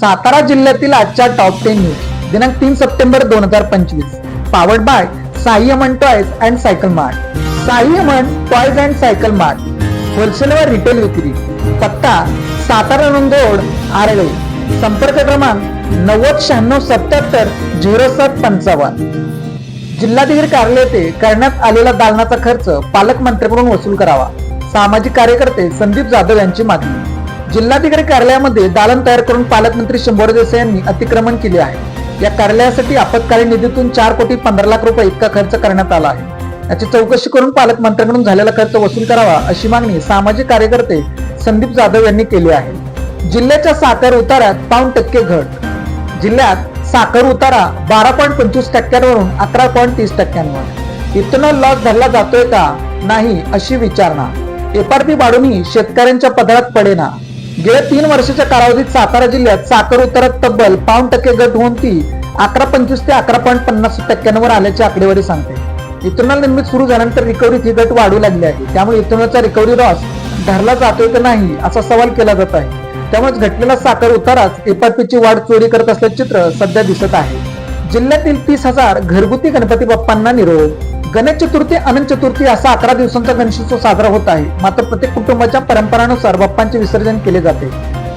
सातारा जिल्ह्यातील आजच्या top ten news दिनांक तीन सप्टेंबर दोन हजार पंचवीस. Powered by Sahyaman toys and cycle mart Sahyaman toys and cycle mart wholesale व रिटेल विक्री. पत्ता सातारा रोड आरळे. संपर्क क्रमांक नव्वद शहाण्णव सत्याहत्तर झिरो सात पंचावन्न. जिल्हाधिकारी कार्यालय येथे करण्यात आलेला दालनाचा खर्च पालकमंत्र्यांकडून वसूल करावा. सामाजिक कार्यकर्ते संदीप जाधव यांची मागणी. जिल्हाधिकारी कार्यालयामध्ये दालन तयार करून पालकमंत्री शंभर देसाई यांनी अतिक्रमण केले आहे. या कार्यालयासाठी आपत्कालीन निधीतून चार कोटी पंधरा लाख रुपये इतका खर्च करण्यात आला आहे. याची चौकशी करून पालकमंत्र्यांकडून झालेला खर्च वसूल करावा अशी मागणी सामाजिक कार्यकर्ते संदीप जाधव यांनी केली आहे. जिल्ह्याच्या साखर उतार्यात पाऊण टक्के घट. जिल्ह्यात साखर उतारा बारा पॉईंट पंचवीस टक्क्यांवरून अकरा पॉईंट तीस टक्क्यांवर. इथेनॉल लॉस धरला जातोय का? नाही अशी विचारणा. एफआरपी वाढूनही शेतकऱ्यांच्या पदरात पडेना. गेल्या तीन वर्षाच्या कालावधीत सातारा जिल्ह्यात साखर उतारात तब्बल पाऊण टक्के घट होऊन ती अकरा पंचवीस ते अकरा पॉईंट पन्नास टक्क्यांवर आल्याची आकडेवारी सांगते इथेनॉल निर्मित सुरू झाल्यानंतर रिकव्हरी ही घट वाढू लागली आहे त्यामुळे इथेनॉलचा रिकव्हरी लॉस धरला जातोय का नाही असा सवाल केला जात आहे त्यामुळे घटलेला साखर उताराच एफआरपीची वाढ चोरी करत असल्याचे चित्र सध्या दिसत आहे जिल्ह्यातील तीस हजार घरगुती गणपती बाप्पांना निरोप. गणेश चतुर्थी अनंत चतुर्थी असा अकरा दिवसांचा गणेशोत्सव साजरा होत आहे. मात्र प्रत्येक कुटुंबाच्या परंपरानुसार बाप्पांचे विसर्जन केले जाते.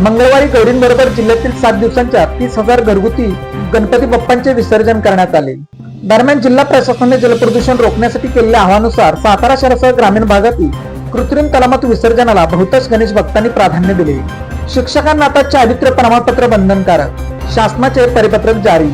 मंगळवारी गौरींबरोबर जिल्ह्यातील सात दिवसांच्या तीस हजार घरगुती गणपती बाप्पांचे विसर्जन करण्यात आले. दरम्यान जिल्हा प्रशासनाने जलप्रदूषण रोखण्यासाठी केलेल्या आवाहनानुसार सातारा शहरासह ग्रामीण भागातील कृत्रिम तलामात विसर्जनाला बहुतांश गणेश भक्तांनी प्राधान्य दिले. शिक्षकांना आता चारित्र्य प्रमाणपत्र बंधनकारक. शासनाचे परिपत्रक जारी.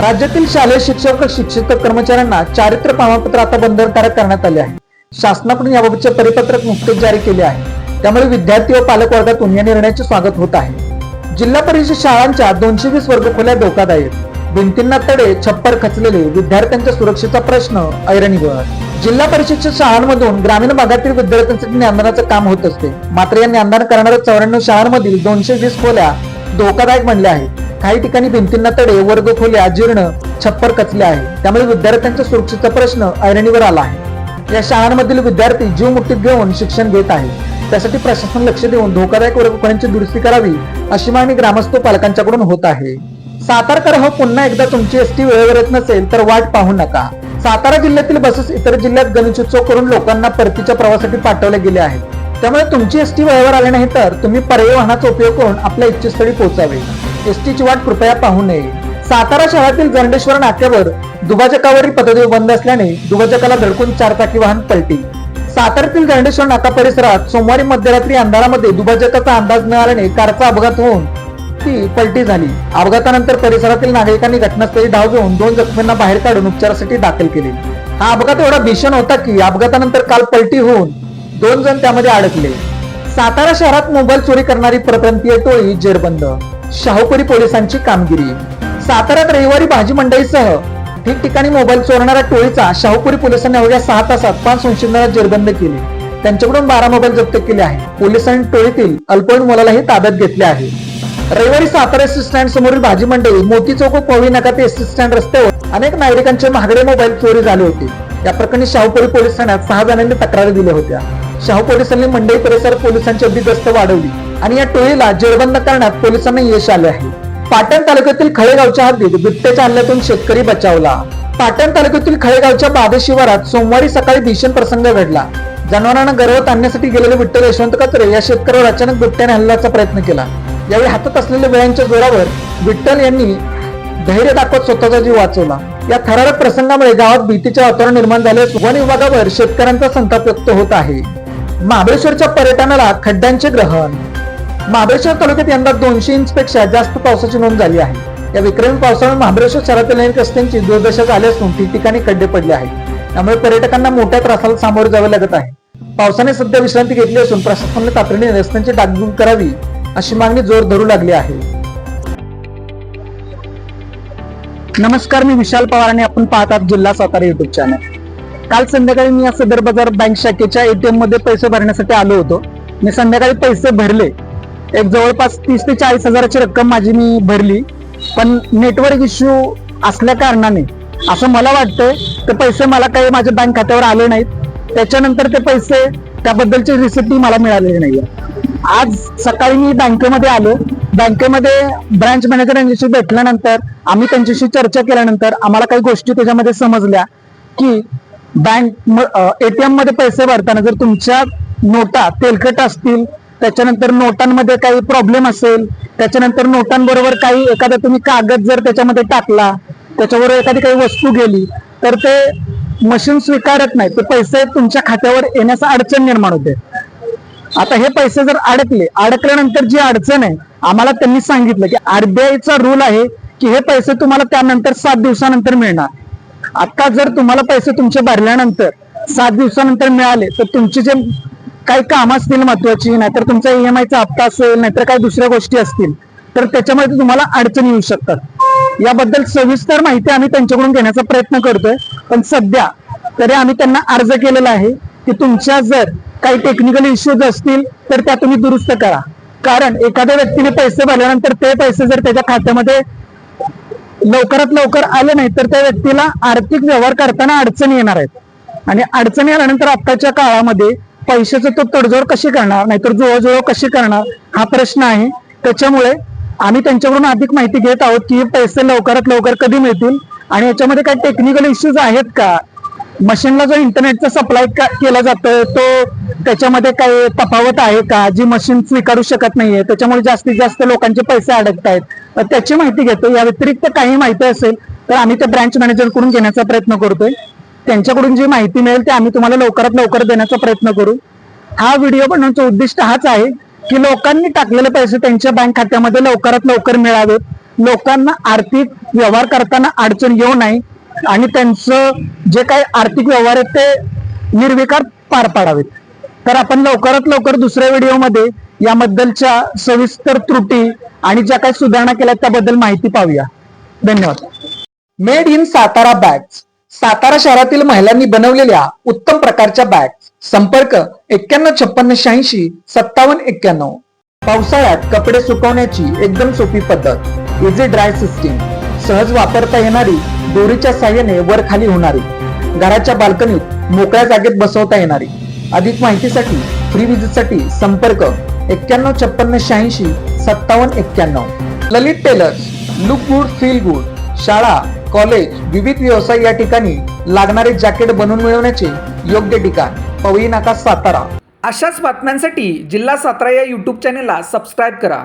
राज्यातील शालेय शिक्षक व शिक्षक कर्मचाऱ्यांना चारित्र्य प्रमाणपत्र आता बंधनकारक करण्यात आले आहे. शासनाकडून याबाबतचे परिपत्रक नुकतेच जारी केले आहे. त्यामुळे विद्यार्थी व पालक वर्गातून या निर्णयाचे स्वागत होत आहे. जिल्हा परिषद शाळांच्या दोनशे वीस वर्गखोल्या धोकादायक. भिंतींना तडे छप्पर खचलेले विद्यार्थ्यांच्या सुरक्षेचा प्रश्न ऐरणीवर. जिल्हा परिषदच्या शाळांमधून ग्रामीण भागातील विद्यार्थ्यांसाठी ज्ञानदानाचं काम होत असते. मात्र या ज्ञानदान करणाऱ्या चौऱ्याण्णव शाळांमधील दोनशे वीस खोल्या धोकादायक बनल्या आहेत. काही ठिकाणी भिंतींना तडे वर्ग खोल्या अजीर्ण छप्पर कचले आहे. त्यामुळे विद्यार्थ्यांच्या सुरक्षेचा प्रश्न ऐरणीवर आला आहे. या शाळांमधील विद्यार्थी जीव मुठीत घेऊन शिक्षण घेत आहे त्यासाठी प्रशासन लक्ष देऊन धोकादायक वर्गखोल्यांची दुरुस्ती करावी अशी मागणी ग्रामस्थ पालकांच्याकडून होत आहे. सातारकर हो पुन्हा एकदा तुमची एसटी वेळेवर येत नसेल तर वाट पाहू नका. सातारा जिल्ह्यातील बसेस इतर जिल्ह्यात गणेशोत्सव करून लोकांना परतीच्या प्रवासासाठी पाठवले गेले आहेत. त्यामुळे तुमची एसटी वेळेवर आली नाही तर तुम्ही परिवहनाचा वाहनाचा उपयोग करून आपल्या इच्छितस्थळी पोहोचावे. एसटीची वाट कृपया पाहू नये. सातारा शहरातील जरंडेश्वर नाक्यावर दुभाजकावरील पथदेव बंद असल्याने दुभाजकाला धडकून चारचाकी वाहन पलटी. साताऱ्यातील जरंडेश्वर नाका परिसरात सोमवारी मध्यरात्री अंधारामध्ये दुभाजकाचा अंदाज न आल्याने कारचा अपघात होऊन ती पलटी झाली. अपघातानंतर परिसरातील नागरिकांनी घटनास्थळी धाव घेऊन दोन जखमींना बाहेर काढून उपचारासाठी दाखल केले. हा अपघात एवढा भीषण होता की अपघातानंतर काल पलटी होऊन दोन जण त्यामध्ये अडकले. सातारा शहरात मोबाईल चोरी करणारी परप्रांतीय टोळी जेरबंद. शाहूपुरी पोलिसांची कामगिरी. साताऱ्यात रविवारी भाजी मंडईसह ठिकठिकाणी मोबाईल चोरणाऱ्या टोळीचा शाहूपुरी पोलिसांनी अवघ्या सहा तासात पाच संशोधनाला जेरबंद केले. त्यांच्याकडून बारा मोबाईल जप्त केले आहे पोलिसांनी टोळीतील अल्पवयीन मुलालाही ताब्यात घेतले आहे. रविवारी सातारा एसटी स्टँड समोरील भाजी मंडई मोती चौक पवई नका ते एसटी स्टँड रस्त्यावर अनेक नागरिकांचे महागडे मोबाईल चोरी झाले होते. या प्रकरणी शाहूपुरी पोलीस ठाण्यात सहा जणांनी तक्रारी दिल्या होत्या. शाहू पोलिसांनी मंडई परिसर पोलिसांची अगदी गस्त वाढवली आणि या टोळीला जेरबंद करण्यात पोलिसांना यश आले आहे. पाटण तालुक्यातील खळेगावच्या हद्दीत बिबट्याच्या हल्ल्यातून शेतकरी बचावला. पाटण तालुक्यातील खळेगावच्या बादे शिवारात सोमवारी सकाळी भीषण प्रसंग घडला. जनावरांना गर्भवत आणण्यासाठी गेलेले विठ्ठल यशवंत कचरे या शेतकऱ्यावर अचानक बिबट्याने हल्ल्याचा प्रयत्न केला. यावेळी हातात असलेल्या वेळांच्या जोरावर विठ्ठल यांनी धैर्य दाखवत स्वतःचा जीव वाचवला. या थरारक प्रसंगामुळे गावात भीतीचे वातावरण निर्माण झाल्यास वन विभागावर शेतकऱ्यांचा संताप व्यक्त होत आहे. महाबळेश्वरच्या पर्यटनाला खड्ड्यांचे ग्रहण. महाबळेश्वर तालुक्यात यंदा दोनशे इंच पेक्षा जास्त पावसाची नोंद झाली आहे. या विक्रमी पावसामुळे महाबळेश्वर शहरातील अनेक रस्त्यांची दुर्दशा झाली असून ठिकठिकाणी खड्डे पडले आहेत. त्यामुळे पर्यटकांना मोठ्या त्रासाला सामोरे जावे लागत आहे. पावसाने सध्या विश्रांती घेतली असून प्रशासनाने तातडीने रस्त्यांची डागडुग करावी अशी मागणी जोर धरू लागली आहे. नमस्कार मी विशाल पवार आणि आपण पाहतात जिल्हा सातारा युट्यूब चॅनल काल संध्याकाळी मी या सदर बाजार बँक शाखेच्या एटीएममध्ये पैसे भरण्यासाठी आलो होतो. मी संध्याकाळी पैसे भरले. एक जवळपास तीस ते चाळीस हजाराची रक्कम माझी मी भरली. पण नेटवर्क इश्यू असल्या कारणाने असं मला वाटतंय ते पैसे मला काही माझ्या बँक खात्यावर आले नाहीत. त्याच्यानंतर ते पैसे त्याबद्दलची रिसिप्टी मला मिळालेली नाहीये. आज सकाळी मी बँकेमध्ये आलो. बँकेमध्ये ब्रांच मॅनेजर यांच्याशी भेटल्यानंतर आम्ही त्यांच्याशी चर्चा केल्यानंतर आम्हाला काही गोष्टी त्याच्यामध्ये समजल्या की बँक एटीएममध्ये पैसे भरताना जर तुमच्या नोटा तेलकट असतील त्याच्यानंतर नोटांमध्ये काही प्रॉब्लेम असेल त्याच्यानंतर नोटांबरोबर काही एखादा तुम्ही कागद जर त्याच्यामध्ये टाकला त्याच्याबरोबर एखादी काही वस्तू गेली तर ते मशीन स्वीकारत नाही. ते पैसे तुमच्या खात्यावर येण्याचा अडचण निर्माण होते. आता हे पैसे जर अडकले अडकल्यानंतर जी अडचण आहे आम्हाला त्यांनी सांगितलं की आरबीआयचा रूल आहे की हे पैसे तुम्हाला त्यानंतर सात दिवसानंतर मिळणार. आता जर तुम्हाला पैसे तुमचे भरल्यानंतर सात दिवसानंतर मिळाले तर तुमची जे काही काम असतील महत्वाची नाहीतर तुमचा ईएमआयचा हप्ता असेल नाहीतर काही दुसऱ्या गोष्टी असतील तर त्याच्यामध्ये तुम्हाला अडचणी येऊ शकतात. याबद्दल सविस्तर माहिती आम्ही त्यांच्याकडून घेण्याचा प्रयत्न करतोय पण सध्या तरी आम्ही त्यांना अर्ज केलेला आहे की तुमच्या जर काही टेक्निकल इश्यूज असतील तर त्या तुम्ही दुरुस्त करा. कारण एखाद्या व्यक्तीने पैसे भरल्यानंतर ते पैसे जर त्याच्या खात्यामध्ये लवकरात लवकर आले नाही तर त्या व्यक्तीला आर्थिक व्यवहार करताना अडचणी येणार आहेत. आणि अडचणी आल्यानंतर आत्ताच्या काळामध्ये पैशाचं तो तडजोड कशी करणार नाहीतर जुळजुळ कशी करणार हा प्रश्न आहे. त्याच्यामुळे आम्ही त्यांच्याकडून अधिक माहिती घेत आहोत की पैसे लवकरात लवकर कधी मिळतील आणि याच्यामध्ये काही टेक्निकल इश्यूज आहेत का? मशीनला जो इंटरनेटचा सप्लाय केला जातो तो त्याच्यामध्ये काही तफावत आहे का? जी मशीन स्वीकारू शकत नाहीये त्याच्यामुळे जास्तीत जास्त लोकांचे पैसे अडकत आहेत तर त्याची माहिती घेतो या व्यतिरिक्त काही माहिती असेल तर आम्ही त्या ब्रँच मॅनेजरकडून घेण्याचा प्रयत्न करतोय. त्यांच्याकडून जी माहिती मिळेल ते आम्ही तुम्हाला लवकरात लवकर देण्याचा प्रयत्न करू. हा व्हिडिओ बनवण्याचं उद्दिष्ट हाच आहे की लोकांनी टाकलेले पैसे त्यांच्या बँक खात्यामध्ये लवकरात लवकर मिळावेत. लोकांना आर्थिक व्यवहार करताना अडचण येऊ नये. आणि त्यांचं जे काही आर्थिक व्यवहार आहेत ते निर्विकार पार पाडावेत. तर आपण लवकरात लवकर दुसऱ्या व्हिडिओमध्ये याबद्दलच्या सविस्तर त्रुटी आणि ज्या काही सुधारणा केल्या त्याबद्दल माहिती पाहूया. धन्यवाद. Made in Satara bags Satara शहरातील महिलांनी बनवलेल्या उत्तम प्रकारच्या बॅग संपर्क एक्क्याण्णव छप्पन्न शहाऐंशी सत्तावन्न एक्क्याण्णव. पावसाळ्यात कपडे सुकवण्याची एकदम सोपी पद्धत. इझी ड्राय सिस्टीम सहज वापरता येणारी दोरीच्या साह्याने वर खाली होणारी घराच्या बाल्कनीत मोकळ्या जागेत बसवता येणारी. अधिक माहितीसाठी फ्री विजिटसाठी संपर्क एक्क्याण्णव छप्पन्न शहाऐंशी सत्तावन्न एक्क्याण्णव. Lalit tailors look good feel good शाळा कॉलेज विविध व्यवसाय या ठिकाणी लागणारे जॅकेट बनवून मिळवण्याचे योग्य ठिकाण. पवई नाका सातारा. अशाच बातम्यांसाठी जिल्हा सातारा या यूट्यूब चॅनेलला सबस्क्राईब करा.